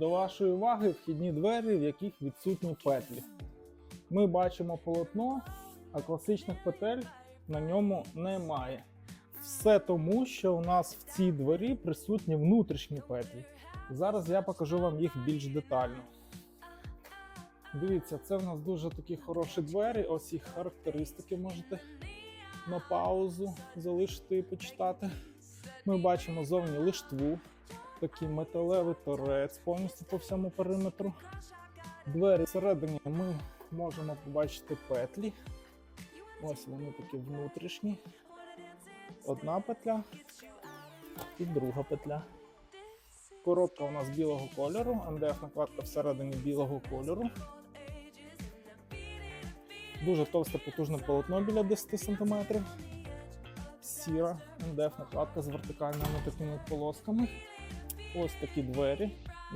до вашої уваги вхідні двері, в яких відсутні петлі. Ми бачимо полотно, а класичних петель на ньому немає. Все тому, що у нас в цій двері присутні внутрішні петлі. Зараз я покажу вам їх більш детально. Дивіться, це в нас дуже такі хороші двері. Ось їх характеристики можете на паузу залишити і почитати. Ми бачимо зовні лиштву, такий металевий торець повністю по всьому периметру. Двері всередині ми можемо побачити петлі. Ось вони такі внутрішні. Одна петля і друга петля. Коробка у нас білого кольору, МДФ накладка всередині білого кольору. Дуже товсте потужне полотно біля 10 см. Сіра МДФ накладка з вертикальними такими полосками. Ось такі двері.